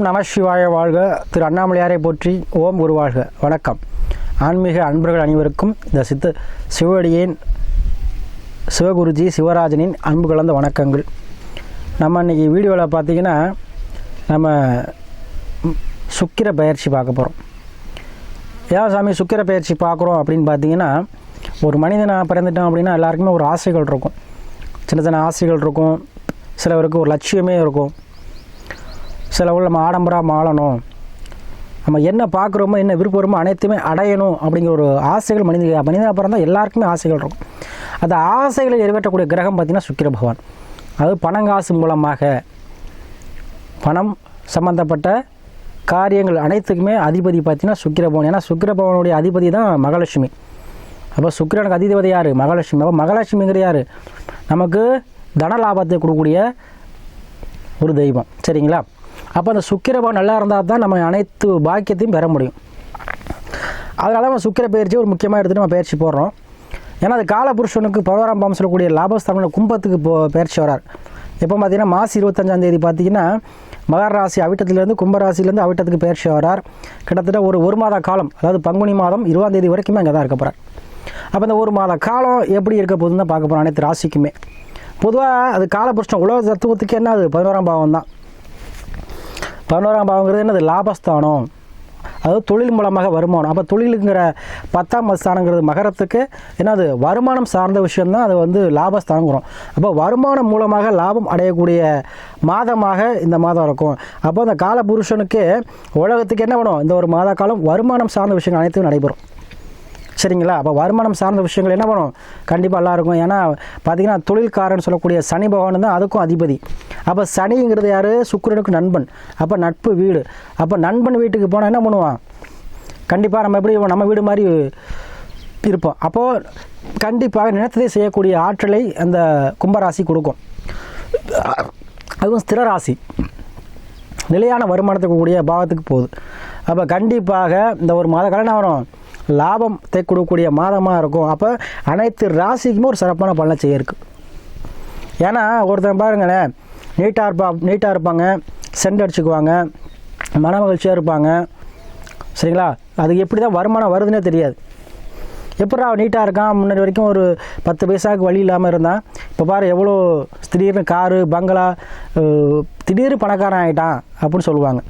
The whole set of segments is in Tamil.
ஓம் நம சிவாய வாழ்க. திரு அண்ணாமலையாரை போற்றி ஓம் குரு வாழ்க. வணக்கம். ஆன்மீக அன்பர்கள் அனைவருக்கும் இந்த சித்த சிவடியேன் சிவகுருஜி சிவராஜனின் அன்பு கலந்த வணக்கங்கள். நம்ம இன்றைக்கி வீடியோவில் பார்த்தீங்கன்னா நம்ம சுக்கிர பயிற்சி பார்க்க போகிறோம் ஏன் சாமி சுக்கிர பயிற்சி பார்க்குறோம் அப்படின்னு பார்த்தீங்கன்னா ஒரு மனிதனாக பிறந்துட்டோம் அப்படின்னா எல்லாருக்குமே ஒரு ஆசைகள் இருக்கும். சின்ன சின்ன ஆசைகள் இருக்கும். சிலவருக்கு ஒரு லட்சியமே இருக்கும். சிலவர்கள் நம்ம ஆடம்பரம் ஆளணும் நம்ம என்ன பார்க்குறோமோ என்ன விருப்பமோ அனைத்துமே அடையணும் அப்படிங்கிற ஒரு ஆசைகள் மனித மனிதனாக பிறந்தால் எல்லாருக்குமே ஆசைகள் இருக்கும். அந்த ஆசைகளை நிறைவேற்றக்கூடிய கிரகம் பார்த்திங்கன்னா சுக்கிர பகவான். அது பணங்காசு மூலமாக. பணம் சம்பந்தப்பட்ட காரியங்கள் அனைத்துக்குமே அதிபதி பார்த்தீங்கன்னா சுக்கிர பவன் ஏன்னா சுக்கிர பவனுடைய அதிபதி தான் மகாலட்சுமி. அப்போ சுக்கிரனுக்கு அதிபதி யார்? மகாலட்சுமி. அப்போ மகாலட்சுமிங்கிற யார்? நமக்கு தன லாபத்தை கொடுக்கக்கூடிய ஒரு தெய்வம். சரிங்களா? அப்போ அந்த சுக்கிரபவன் நல்லா இருந்தால் தான் நம்ம அனைத்து பாக்கியத்தையும் பெற முடியும். அதனால நம்ம சுக்கிர பயிற்சி ஒரு முக்கியமாக எடுத்துகிட்டு நம்ம பயிற்சி போடுறோம். ஏன்னா அது காலபுருஷனுக்கு பதினோராம் பாவம் சொல்லக்கூடிய லாபஸ்தானம் கும்பத்துக்கு போ பயிற்சி வரார். எப்போ பார்த்தீங்கன்னா மாசி இருபத்தஞ்சாம் தேதி பார்த்தீங்கன்னா மகர ராசி அவிட்டத்திலேருந்து கும்பராசிலேருந்து அவிட்டத்துக்கு பயிற்சி வரார். கிட்டத்தட்ட ஒரு ஒரு மாத காலம் அதாவது பங்குனி மாதம் இருபதாம் தேதி வரைக்குமே அங்கே தான் இருக்க போகிறார் அப்போ இந்த ஒரு மாத காலம் எப்படி இருக்க போகுதுன்னு தான் பார்க்க போகிறோம் அனைத்து ராசிக்குமே. பொதுவாக அது காலபுருஷன் உலக தத்துவத்துக்கு என்ன அது? பதினோராம் பாவம் தான் பதினோராம் பாவங்கிறது என்னது? லாபஸ்தானம். அதாவது தொழில் மூலமாக வருமானம். அப்போ தொழிலுங்கிற பத்தாம் ஸ்தானங்கிறது மகரத்துக்கு என்னது? வருமானம் சார்ந்த விஷயம்தான் அது வந்து லாபஸ்தானங்கிறோம். அப்போ வருமானம் மூலமாக லாபம் அடையக்கூடிய மாதமாக இந்த மாதம் இருக்கும். அப்போ அந்த கால புருஷனுக்கு உலகத்துக்கு என்ன பண்ணும் இந்த ஒரு மாத காலம் வருமானம் சார்ந்த விஷயங்கள் அனைத்தும் நடைபெறும். சரிங்களா? அப்போ வருமானம் சார்ந்த விஷயங்கள் என்ன பண்ணும்? கண்டிப்பாக நல்லாயிருக்கும் இருக்கும் ஏன்னா பார்த்தீங்கன்னா தொழில்காரன் சொல்லக்கூடிய சனி பகவான் தான் அதுக்கும் அதிபதி. அப்போ சனிங்கிறது யார்? சுக்கிரனுக்கு நண்பன். அப்போ நட்பு வீடு. அப்போ நண்பன் வீட்டுக்கு போனால் என்ன பண்ணுவான்? கண்டிப்பாக நம்ம எப்படி நம்ம வீடு மாதிரி இருப்போம். அப்போது கண்டிப்பாக நினைத்ததை செய்யக்கூடிய ஆற்றலை அந்த கும்பராசி கொடுக்கும். அதுவும் ஸ்திர ராசி. நிலையான வருமானத்துக்கு கூடிய பாவத்துக்கு போகுது. அப்போ கண்டிப்பாக இந்த ஒரு மாத காலம் என்ன வரும்? லாபத்தை கொடுக்கக்கூடிய மாதமாக இருக்கும். அப்போ அனைத்து ராசிக்குமே ஒரு சிறப்பான பலனை செய்ய இருக்கு. ஏன்னா ஒருத்தன் பாருங்களேன் நீட்டாக இருப்பா நீட்டாக இருப்பாங்க சென்ட் அடிச்சுக்குவாங்க மன மகிழ்ச்சியாக இருப்பாங்க. சரிங்களா? அதுக்கு எப்படி தான் வருமானம் வருதுன்னே தெரியாது. எப்படா நீட்டாக இருக்கான்? முன்னாடி வரைக்கும் ஒரு பத்து பைசாவுக்கு வழி இல்லாமல் இருந்தான். இப்போ பாரு எவ்வளோ திடீர்னு காரு பங்களா திடீர்னு பணக்காரன் ஆகிட்டான் அப்படின்னு சொல்லுவாங்க.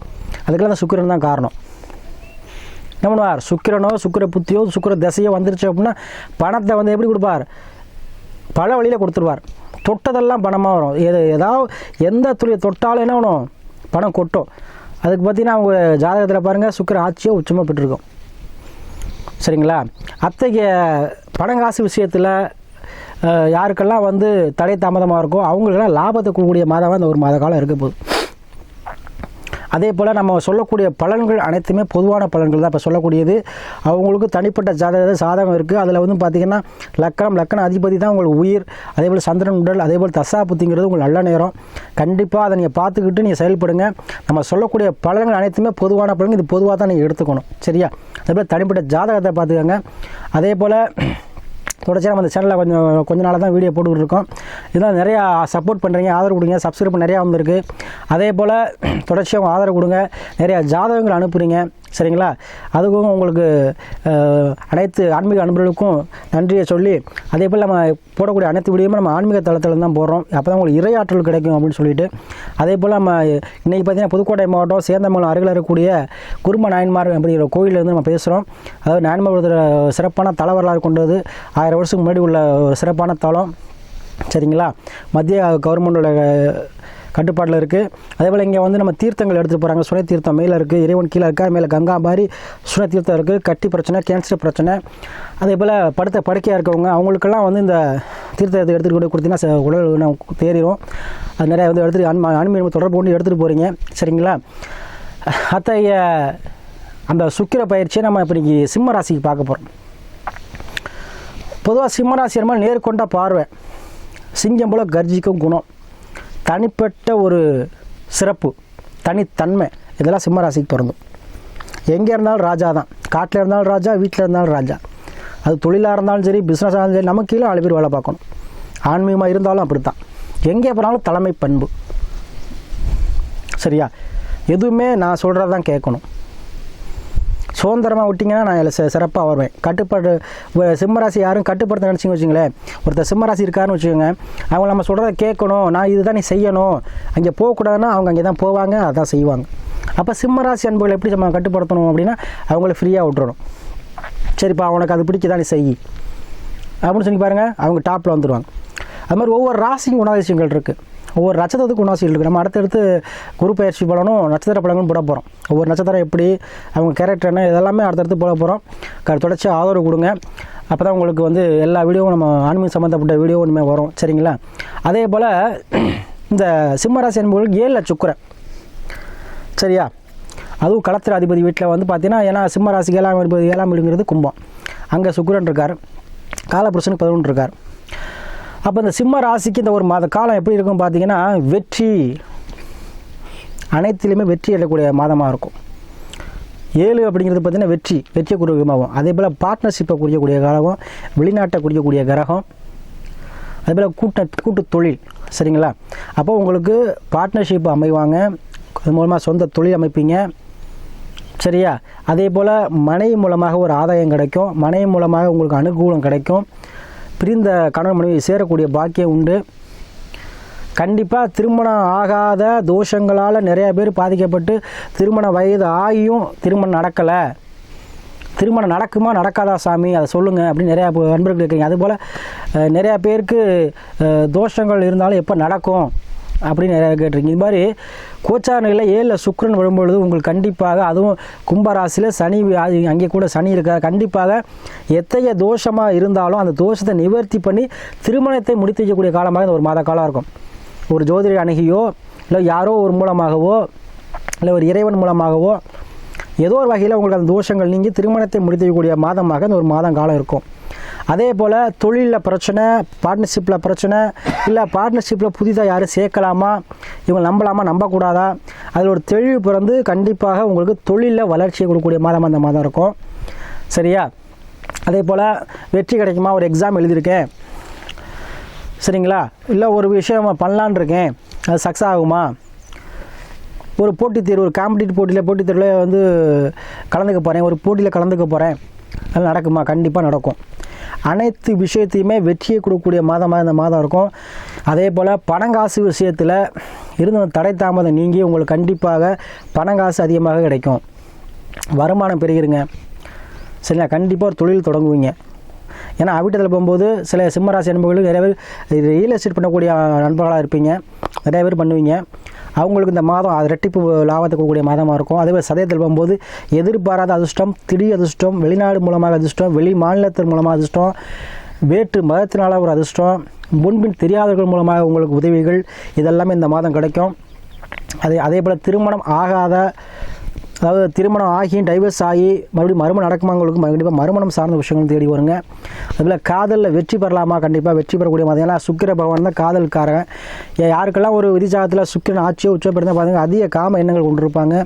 அதுக்கெல்லாம் அந்த சுக்கரன் தான் காரணம். என்ன பண்ணுவார் சுக்கிரனோ சுக்கிர புத்தியோ சுக்கிர தசையோ வந்துருச்சு அப்படின்னா பணத்தை வந்து எப்படி கொடுப்பார்? பல வழியில் கொடுத்துருவார். தொட்டதெல்லாம் பணமாக வரும். எது ஏதாவது எந்த துறையை தொட்டாலும் என்ன பண்ணும் பணம் கொட்டும். அதுக்கு பார்த்தீங்கன்னா அவங்க ஜாதகத்தில் பாருங்கள் சுக்கிர ஆட்சியோ உச்சமாக பெற்றிருக்கும். சரிங்களா? அத்தகைய பணங்காசு விஷயத்தில் யாருக்கெல்லாம் வந்து தடை தாமதமாக இருக்கோ அவங்களுக்கெல்லாம் லாபத்தை கொடுக்கக்கூடிய மாதமாக இந்த ஒரு மாத காலம் இருக்க போகுது. அதே போல் நம்ம சொல்லக்கூடிய பலன்கள் அனைத்துமே பொதுவான பலன்கள் தான். இப்போ சொல்லக்கூடியது அவங்களுக்கு தனிப்பட்ட ஜாதக சாதகம் இருக்குது அதில் வந்து பார்த்திங்கன்னா லக்கணம் லக்கண அதிபதி தான் உங்களுக்கு உயிர். அதே போல் சந்திரன் உடல் அதே போல் தசா புத்திங்கிறது உங்களுக்கு நல்ல நேரம். கண்டிப்பாக அதை நீங்கள் பார்த்துக்கிட்டு நீங்கள் செயல்படுங்க. நம்ம சொல்லக்கூடிய பலன்கள் அனைத்துமே பொதுவான பலன்கள். இது பொதுவாக தான் நீங்கள் எடுத்துக்கணும். சரியா? அதே போல் தனிப்பட்ட ஜாதகத்தை பார்த்துக்கோங்க. அதே போல் தொடர்ச்சியாக நம்ம இந்த சேனலில் கொஞ்சம் கொஞ்ச நாளாக தான் வீடியோ போட்டுக்கிட்டு இருக்கோம் இதெல்லாம் நிறையா சப்போர்ட் பண்ணுறீங்க ஆதரவு கொடுங்க. சப்ஸ்கிரைப் நிறையா வந்திருக்கு அதே போல் தொடர்ச்சியாக ஆதரவு கொடுங்க. நிறையா ஜாதகங்கள் அனுப்புகிறீங்க சரிங்களா? அதுக்கும் உங்களுக்கு அனைத்து ஆன்மீக அன்பர்களுக்கும் நன்றியை சொல்லி அதே போல் நம்ம போடக்கூடிய அனைத்து வீடியோமே நம்ம ஆன்மீக தளத்தில் தான் போடுறோம். அப்போ தான் உங்களுக்கு இறையாற்றல் கிடைக்கும் அப்படின்னு சொல்லிட்டு. அதே போல் நம்ம இன்றைக்கி பார்த்தீங்கன்னா புதுக்கோட்டை மாவட்டம் சேந்தமங்கலம் அருகில் இருக்கக்கூடிய குரும நாயன்மார் அப்படிங்கிற கோயிலேருந்து நம்ம பேசுகிறோம் அதாவது நாயன்மார் சிறப்பான தல வரலாறு கொண்டது. ஆயிரம் வருஷத்துக்கு முன்னாடி உள்ள ஒரு சிறப்பான தலம். சரிங்களா? மத்திய கவர்மெண்டோட கட்டுப்பாட்டில் இருக்குது அதே போல் இங்கே வந்து நம்ம தீர்த்தங்கள் எடுத்துகிட்டு போகிறாங்க சுனை தீர்த்தம் மேலே இருக்குது இறைவன் கீழே இருக்கா மேலே கங்கா மாதிரி சுனை தீர்த்தம் இருக்குது கட்டி பிரச்சனை கேன்சர் பிரச்சனை. அதே போல் படுத்த படுக்கையாக இருக்கவங்க அவங்களுக்கெல்லாம் வந்து இந்த தீர்த்தத்தை எடுத்துகிட்டு கூட கொடுத்தீங்கன்னா உடல் நமக்கு தேறிடும் அது நிறையா வந்து எடுத்துகிட்டு அன்ம அனுமதி தொடர்பு கொண்டு எடுத்துகிட்டு போகிறீங்க சரிங்களா? அத்தகைய அந்த சுக்கிர பயிற்சியை நம்ம இப்போ இன்னைக்கு சிம்ம ராசிக்கு பார்க்க போகிறோம் பொதுவாக சிம்மராசி மாதிரி நேர்கொண்ட பார்வை. சிங்கம் போல கர்ஜிக்கும் குணம். தனிப்பட்ட ஒரு சிறப்பு தனித்தன்மை. இதெல்லாம் சிம்மராசிக்கு பிறந்தும் எங்கே இருந்தாலும் ராஜா தான். காட்டில் இருந்தாலும் ராஜா வீட்டில் இருந்தாலும் ராஜா. அது தொழிலாக இருந்தாலும் சரி பிஸ்னஸாக இருந்தாலும் சரி நம்ம கீழே நாலு பேர் வேலை பார்க்கணும். ஆன்மீகமாக இருந்தாலும் அப்படி தான் எங்கே போனாலும் தலைமை பண்பு. சரியா? எதுவுமே நான் சொல்கிறது தான் கேட்கணும். சுதந்திரமாக விட்டிங்கன்னா நான் இதில் சிறப்பாக வருவேன். கட்டுப்பாடு சிம்மராசி யாரும் கட்டுப்படுத்த நினச்சிங்க வச்சுங்களேன் ஒருத்தர் சிம்மராசி இருக்காருன்னு வச்சுக்கோங்க. அவங்க நம்ம சொல்கிறத கேட்கணும். நான் இதுதான் நீ செய்யணும். அங்கே போகக்கூடாதுன்னா அவங்க அங்கே தான் போவாங்க அதான் செய்வாங்க. அப்போ சிம்மராசி அன்புகளை எப்படி நம்ம கட்டுப்படுத்தணும் அப்படின்னா அவங்கள ஃப்ரீயாக விட்டுறணும். சரிப்பா உனக்கு அது பிடிக்கதா நீ செய். அப்படின்னு சொல்லி பாருங்கள் அவங்க டாப்பில் வந்துடுவாங்க அது மாதிரி ஒவ்வொரு ராசியும் குணாதிசயங்கள் இருக்குது ஒவ்வொரு நட்சத்திரத்துக்கு குணாதிசயம் இருக்குது நம்ம அடுத்தடுத்து குரு பயிற்சி பலனும் நட்சத்திர பலனும் போட போகிறோம் ஒவ்வொரு நட்சத்திரம் எப்படி அவங்க கேரக்டர் என்ன இதெல்லாமே அடுத்தடுத்து போட போகிறோம் தொடர்ச்சி ஆதரவு கொடுங்க. அப்போ தான் உங்களுக்கு வந்து எல்லா வீடியோவும் நம்ம ஆன்மீக சம்மந்தப்பட்ட வீடியோ ஒன்றுமே வரும். சரிங்களா? அதே போல் இந்த சிம்மராசி என்பவர்களுக்கு ஏழில் சுக்கிரன். சரியா? அதுவும் களத்திர அதிபதி வீட்டில் வந்து பார்த்தீங்கன்னா ஏன்னா சிம்ம ஏழாம் அதிபதி ஏழாம் வீடுங்கிறது கும்பம். அங்கே சுக்கரன் இருக்கார். காலபுருஷனுக்கு பதினொன்று இருக்கார். அப்போ இந்த சிம்ம ராசிக்கு இந்த ஒரு மாத காலம் எப்படி இருக்கும் பார்த்தீங்கன்னா வெற்றி. அனைத்திலுமே வெற்றி அடையக்கூடிய மாதமாக இருக்கும். ஏழு அப்படிங்கிறது பார்த்தீங்கன்னா வெற்றி வெற்றியை குறிக்கமாகும் அதே போல் பார்ட்னர்ஷிப்பை குறிக்கக்கூடிய கிரகம் வெளிநாட்டை குறிக்கக்கூடிய கிரகம் அதே போல் கூட்ட கூட்டு தொழில் சரிங்களா? அப்போ உங்களுக்கு பார்ட்னர்ஷிப் அமைவாங்க அது மூலமாக சொந்த தொழில் அமைப்பீங்க சரியா? அதே போல் மனை மூலமாக ஒரு ஆதாயம் கிடைக்கும் மனை மூலமாக உங்களுக்கு அனுகூலம் கிடைக்கும் பிரிந்த கணவன் மனைவி சேரக்கூடிய பாக்கியம் உண்டு. கண்டிப்பாக திருமணம் ஆகாத தோஷங்களால் நிறையா பேர் பாதிக்கப்பட்டு திருமண வயது ஆகியும் திருமணம் நடக்கலை. திருமணம் நடக்குமா நடக்காதா சாமி? அதை சொல்லுங்கள் அப்படின்னு நிறையா நண்பர்கள் கேட்குறீங்க. அதுபோல் நிறையா பேருக்கு தோஷங்கள் இருந்தாலும் எப்போ நடக்கும் அப்படின்னு நிறையா கேட்டிருக்கீங்க. இது மாதிரி கோச்சார நிலை ஏழில் சுக்கிரன் வரும்பொழுது உங்களுக்கு கண்டிப்பாக அதுவும் கும்பராசியில் சனி ஆதி- அங்கே கூட சனி இருக்கார் கண்டிப்பாக எத்தகைய தோஷமாக இருந்தாலும் அந்த தோஷத்தை நிவர்த்தி பண்ணி திருமணத்தை முடித்து வைக்கக்கூடிய காலமாக இந்த ஒரு மாத காலம் இருக்கும். ஒரு ஜோதிட அணுகியோ இல்லை யாரோ ஒரு மூலமாகவோ இல்லை ஒரு இறைவன் மூலமாகவோ ஏதோ ஒரு வகையில் உங்களுக்கு அந்த தோஷங்கள் நீங்கி திருமணத்தை முடித்து வைக்கக்கூடிய மாதமாக இந்த ஒரு மாதம் காலம் இருக்கும். அதே போல் தொழிலில் பிரச்சனை பார்ட்னர்ஷிப்பில் பிரச்சனை இல்லை பார்ட்னர்ஷிப்பில் புதிதாக யாரும் சேர்க்கலாமா இவங்க நம்பலாமா நம்பக்கூடாதா அதில் ஒரு தெளிவு பிறந்து கண்டிப்பாக உங்களுக்கு தொழிலில் வளர்ச்சியை கொடுக்கக்கூடிய மாதம் அந்த மாதம் இருக்கும். சரியா? அதே போல் வெற்றி கிடைக்குமா? ஒரு எக்ஸாம் எழுதியிருக்கேன். சரிங்களா? இல்லை ஒரு விஷயம் பண்ணலான் இருக்கேன். அது சக்ஸஸ் ஆகுமா? ஒரு போட்டித் தேர்வு ஒரு காம்படிட்டிவ் போட்டியில் போட்டித் தேர்வில் வந்து கலந்துக்க போகிறேன் ஒரு போட்டியில் கலந்துக்க போகிறேன் அது நடக்குமா? கண்டிப்பாக நடக்கும். அனைத்து விஷயத்தையுமே வெற்றியை கொடுக்கக்கூடிய மாதமாக இந்த மாதம் இருக்கும். அதே போல் பணங்காசு விஷயத்தில் இருந்த தடை தாமதம் நீங்கி உங்களுக்கு கண்டிப்பாக பணங்காசு அதிகமாக கிடைக்கும். வருமானம் பெருகிருங்க. சரிங்களா? கண்டிப்பாக ஒரு தொழில் தொடங்குவீங்க. ஏன்னா அவிட்டத்தில் போகும்போது சில சிம்மராசி நண்பர்களுக்கு நிறைய பேர் ரியல் எஸ்டேட் பண்ணக்கூடிய நண்பர்களாக இருப்பீங்க. நிறைய பேர் பண்ணுவீங்க. அவங்களுக்கு இந்த மாதம் அது ரெட்டிப்பு லாபத்தை கொடுக்கக்கூடிய மாதமாக இருக்கும். அதே மாதிரி சதயத்தில் போகும்போது எதிர்பாராத அதிர்ஷ்டம் திடீர் அதிர்ஷ்டம் வெளிநாடு மூலமாக அதிர்ஷ்டம் வெளி மாநிலத்தின் மூலமாக அதிர்ஷ்டம் வேற்று மதத்தினால ஒரு அதிர்ஷ்டம் முன்பின் தெரியாதவர்கள் மூலமாக உங்களுக்கு உதவிகள் இதெல்லாமே இந்த மாதம் கிடைக்கும். அதே அதே போல் திருமணம் ஆகாத அதாவது திருமணம் ஆகியும் டைவர்ஸ் ஆகி மறுபடியும் மறுமணம் நடக்குமாங்களுக்கு கண்டிப்பாக மறுமணம் சார்ந்த விஷயங்கள் தேடி வருங்க. அதில் காதலில் வெற்றி பெறலாமா? கண்டிப்பாக வெற்றி பெறக்கூடிய மாதிரி. ஏன்னா சுக்கிர பகவான் தான் காதல்காரன். யாருக்கெல்லாம் ஒரு விதிஜாதத்தில் சுக்கிரன் ஆட்சியோ உச்சப்படுத்தா பார்த்தீங்கன்னா அதிக காம எண்ணங்கள் கொண்டிருப்பாங்க.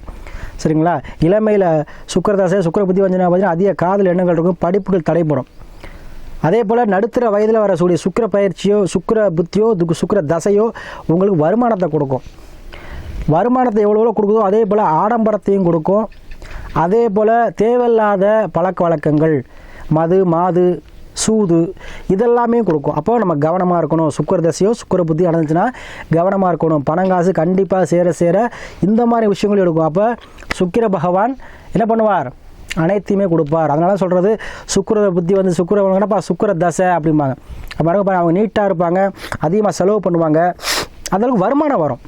சரிங்களா? இளமையில் சுக்கரதாசை சுக்கர புத்தி வஞ்சனா பார்த்தீங்கன்னா அதிக காதல் எண்ணங்கள் இருக்கும். படிப்புகள் தடைப்படும் அதே போல் நடுத்தர வயதில் வரக்கூடிய சுக்கிர பயிற்சியோ சுக்கிர புத்தியோ சுக்கர சுக்கிர தசையோ உங்களுக்கு வருமானத்தை கொடுக்கும். வருமானத்தை எவ்வளோ எவ்வளோ கொடுக்குதோ அதே போல் ஆடம்பரத்தையும் கொடுக்கும். அதே போல் தேவையில்லாத பழக்க வழக்கங்கள் மது மாது சூது இதெல்லாமே கொடுக்கும். அப்போ நம்ம கவனமாக இருக்கணும். சுக்கர தசையோ சுக்கர புத்தி அடைஞ்சுன்னா கவனமாக இருக்கணும். பணங்காசு கண்டிப்பாக சேர சேர இந்த மாதிரி விஷயங்கள் எடுக்கும். அப்போ சுக்கிர பகவான் என்ன பண்ணுவார்? அனைத்தையுமே கொடுப்பார். அதனால சொல்கிறது சுக்கர புத்தி வந்து சுக்கர என்னப்பா? சுக்கர தசை அப்படிம்பாங்க. அப்போ பாருங்க, அவங்க நீட்டாக இருப்பாங்க அதிகமாக செலவு பண்ணுவாங்க. அந்தளவுக்கு வருமானம் வரும்.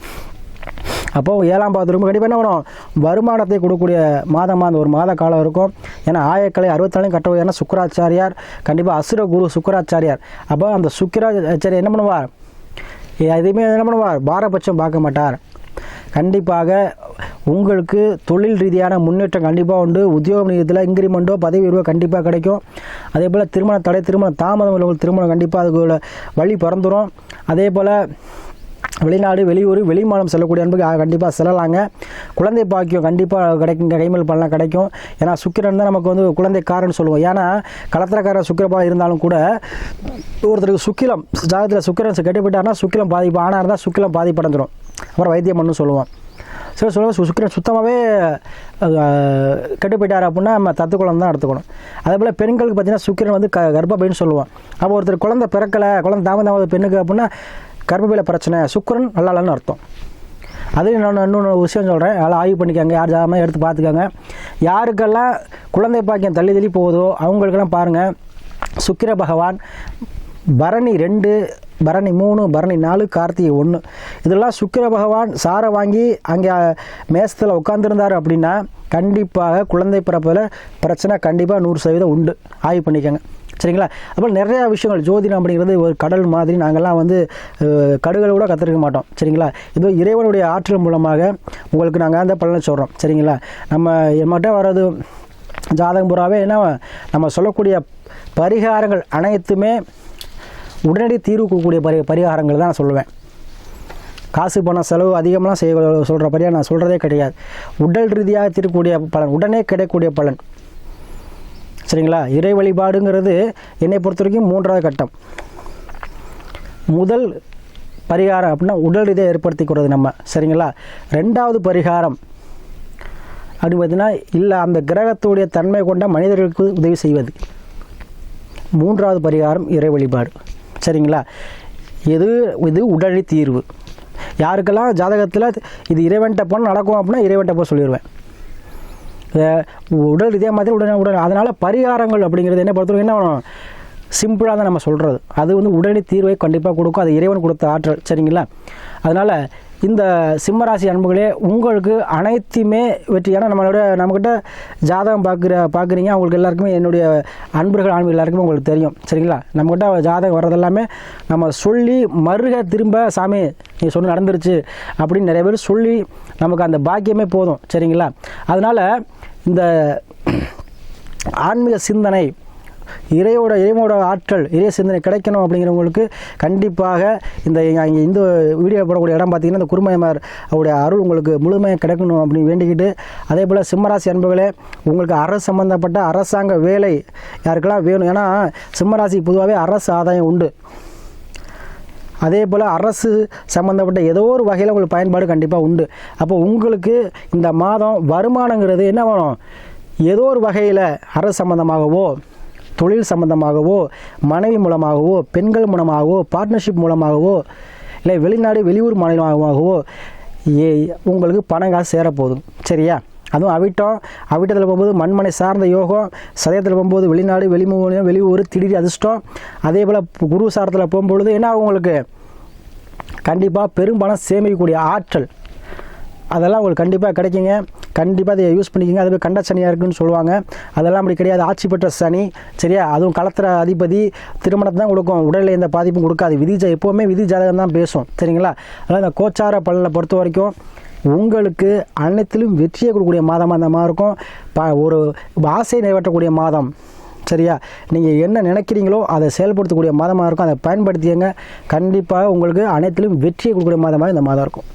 அப்போது ஏழாம் பாவத்து ரொம்ப கண்டிப்பாக என்ன வரும் வருமானத்தை கொடுக்கக்கூடிய மாதமாக அந்த ஒரு மாத காலம் இருக்கும். ஏன்னா ஆயக்கலை அறுபத்தாலையும் கட்டவர் ஏன்னா சுக்கராச்சாரியார் கண்டிப்பாக அசுர குரு சுக்கராச்சாரியார். அப்போ அந்த சுக்கராச்சாரியார் என்ன பண்ணுவார்? எதையுமே என்ன பண்ணுவார்? பாரபட்சம் பார்க்க மாட்டார். கண்டிப்பாக உங்களுக்கு தொழில் ரீதியான முன்னேற்றம் கண்டிப்பாக உண்டு. உத்தியோக நிலையத்தில் இன்க்ரிமெண்ட்டோ பதவி உயர்வோ கண்டிப்பாக கிடைக்கும். அதே போல் திருமண தடை திருமண தாமதம் உள்ளவங்களுக்கு திருமணம் கண்டிப்பாக அதுக்குள்ள வழி பிறந்துடும் அதே போல் வெளிநாடு வெளியூர் வெளிமாநிலம் செல்லக்கூடிய அன்புக்கு கண்டிப்பாக செல்லலாங்க. குழந்தை பாக்கியம் கண்டிப்பாக கிடைக்கும் கைமல் பண்ணலாம் கிடைக்கும். ஏன்னா சுக்கிரன் தான் நமக்கு வந்து குழந்தைக்காரன்னு சொல்லுவோம். ஏன்னா கலத்திரக்கார சுக்கிரபா இருந்தாலும் கூட ஒருத்தருக்கு சுக்கிலம் ஜாதகத்தில் சுக்கிரன் கெட்டுப்பட்டார்னா சுக்கிலம் பாதிப்பு ஆனால் இருந்தால் சுக்கிலம் பாதிப்படைஞ்சிடும் அப்புறம் வைத்தியம் பண்ணு சொல்லுவோம் சில சொல்ல சுக்கிரன் சுத்தமாகவே கெட்டு போயிட்டார் அப்படின்னா நம்ம தத்து தான் எடுத்துக்கணும். அதே போல் பெண்களுக்கு பார்த்தீங்கன்னா சுக்கிரன் வந்து க கர்ப்பப்பைன்னு சொல்லுவோம். அப்போ ஒருத்தர் குழந்தை பிறக்கலை குழந்தை தாமதமாவது பெண்ணுக்கு அப்படின்னா கர்ப்பப்பையில் பிரச்சனை சுக்கரன் நல்லா இல்லைன்னு அர்த்தம். அது நான் இன்னொன்று விஷயம் சொல்கிறேன் அதெல்லாம் ஆய்வு பண்ணிக்கோங்க. யார் ஜாமான் எடுத்து பார்த்துக்கோங்க. யாருக்கெல்லாம் குழந்தை பாக்கியம் தள்ளி தள்ளி போகுதோ அவங்களுக்கெல்லாம் பாருங்கள் சுக்கிர பகவான் பரணி ரெண்டு பரணி மூணு பரணி நாலு கார்த்திகை ஒன்று இதெல்லாம் சுக்கிர பகவான் சாரை வாங்கி அங்கே மேசத்தில் உட்காந்துருந்தார் அப்படின்னா கண்டிப்பாக குழந்தை பிறப்பில் பிரச்சனை கண்டிப்பாக நூறு சதவீதம் உண்டு. ஆய்வு பண்ணிக்கோங்க. சரிங்களா? அப்போ நிறையா விஷயங்கள் ஜோதிடம் அப்படிங்கிறது ஒரு கடல் மாதிரி நாங்கள்லாம் வந்து கடுகளை கூட கற்றுக்க மாட்டோம் சரிங்களா? இது இறைவனுடைய ஆற்றல் மூலமாக உங்களுக்கு நாங்கள் அந்த பலனை சொல்கிறோம் சரிங்களா? நம்ம மட்டும் வர்றது ஜாதகம் பூராவே என்ன நம்ம சொல்லக்கூடிய பரிகாரங்கள் அனைத்துமே உடனடி தீர்வு கொடுக்கக்கூடிய பரி பரிகாரங்கள் தான் நான் சொல்லுவேன். காசு பணம் செலவு அதிகமாக செய்ய சொல்கிற பரிகாரம் நான் சொல்கிறதே கிடையாது. உடல் ரீதியாக தீர்க்கக்கூடிய பலன் உடனே கிடைக்கக்கூடிய பலன். சரிங்களா? இறை வழிபாடுங்கிறது என்னை பொறுத்த வரைக்கும் மூன்றாவது கட்டம். முதல் பரிகாரம் அப்படின்னா உடல் இதை ஏற்படுத்திக்கிறது நம்ம. சரிங்களா? ரெண்டாவது பரிகாரம் அப்படின்னு பார்த்தீங்கன்னா இல்லை அந்த கிரகத்துடைய தன்மை கொண்ட மனிதர்களுக்கு உதவி செய்வது. மூன்றாவது பரிகாரம் இறை வழிபாடு. சரிங்களா? இது இது உடலி தீர்வு. யாருக்கெல்லாம் ஜாதகத்தில் இது இறைவன்ட்ட போனால் நடக்கும் அப்படின்னா இறைவன்ட்ட போய் சொல்லிடுவேன் உடல் இதே மாதிரி உடனே உடனே அதனால் பரிகாரங்கள் அப்படிங்கிறது என்ன பொறுத்தவரைக்கும் என்ன சிம்பிளாக தான் நம்ம சொல்கிறது அது வந்து உடனடி தீர்வை கண்டிப்பாக கொடுக்கும். அது இறைவன் கொடுத்த ஆற்றல். சரிங்களா? அதனால் இந்த சிம்மராசி அன்புகளே உங்களுக்கு அனைத்துமே வெற்றி. ஏன்னா நம்மளோட நம்மக்கிட்ட ஜாதகம் பார்க்குற பார்க்குறீங்க. அவங்களுக்கு எல்லாருக்குமே என்னுடைய அன்பர்கள் ஆண்கள் எல்லாருக்குமே உங்களுக்கு தெரியும். சரிங்களா? நம்மக்கிட்ட ஜாதகம் வர்றதெல்லாமே நம்ம சொல்லி மறுக திரும்ப சாமி நீ சொன்ன நடந்துருச்சு அப்படின்னு நிறைய பேர் சொல்லி நமக்கு அந்த பாக்கியமே போதும். சரிங்களா? அதனால் இந்த ஆன்மீக சிந்தனை இறையோட இறைவனோட ஆற்றல் இறை சிந்தனை கிடைக்கணும் அப்படிங்கிறவங்களுக்கு கண்டிப்பாக இந்த இங்கே இந்த வீடியோ போடக்கூடிய இடம் பார்த்தீங்கன்னா இந்த குருமயமார் அவருடைய அருள் உங்களுக்கு முழுமையாக கிடைக்கணும் அப்படின்னு வேண்டிக்கிட்டு அதே போல் சிம்மராசி அன்புகளே உங்களுக்கு அரசு சம்பந்தப்பட்ட அரசாங்க வேலை யாருக்கெல்லாம் வேணும்? ஏன்னா சிம்மராசி பொதுவாகவே அரசு ஆதாயம் உண்டு. அதே போல் அரசு சம்மந்தப்பட்ட ஏதோ ஒரு வகையில் உங்களுக்கு பயன்பாடு கண்டிப்பாக உண்டு. அப்போ உங்களுக்கு இந்த மாதம் வருமானங்கிறது என்ன வேணும்? ஏதோ ஒரு வகையில் அரசு சம்மந்தமாகவோ தொழில் சம்மந்தமாகவோ மனைவி மூலமாகவோ பெண்கள் மூலமாகவோ பார்ட்னர்ஷிப் மூலமாகவோ இல்லை வெளிநாடு வெளியூர் மாநிலமாகவோ ஏ உங்களுக்கு பணம் காசு சேரப்போதும் சரியா? அதுவும் அவிட்டம். அவிட்டத்தில் போகும்போது மண்மனை சார்ந்த யோகம். சதயத்தில் போகும்போது வெளிநாடு வெளிமூலம் வெளியூர் திடீர் அதிர்ஷ்டம். அதே போல் குரு சாரத்தில் போகும்பொழுது என்ன உங்களுக்கு? கண்டிப்பாக பெரும்பணம் சேமிக்கக்கூடிய ஆற்றல். அதெல்லாம் உங்களுக்கு கண்டிப்பாக கிடைக்குங்க. கண்டிப்பாக அதை யூஸ் பண்ணிக்கோங்க. அது கண்ட சனியாக இருக்குன்னு சொல்லுவாங்க. அதெல்லாம் அப்படி கிடையாது. ஆட்சி பெற்ற சனி சரியா? அதுவும் களத்திர அதிபதி திருமணத்தை தான் கொடுக்கும். உடலில் எந்த பாதிப்பும் கொடுக்காது. விதிஜா எப்போவுமே விதி ஜாதகம் தான் பேசும். சரிங்களா? அதாவது இந்த கோச்சார பலனை பொறுத்த வரைக்கும் உங்களுக்கு அனைத்திலும் வெற்றியை கொடுக்கக்கூடிய மாதமாக அந்த மாதிரி இருக்கும். ப ஒரு ஆசையை நிறைவேற்றக்கூடிய மாதம். சரியா? நீங்கள் என்ன நினைக்கிறீங்களோ அதை செயல்படுத்தக்கூடிய மாதமாக இருக்கும். அதை பயன்படுத்தியங்க கண்டிப்பாக உங்களுக்கு அனைத்திலும் வெற்றியை கொடுக்கக்கூடிய மாதமாக இந்த மாதம் இருக்கும்.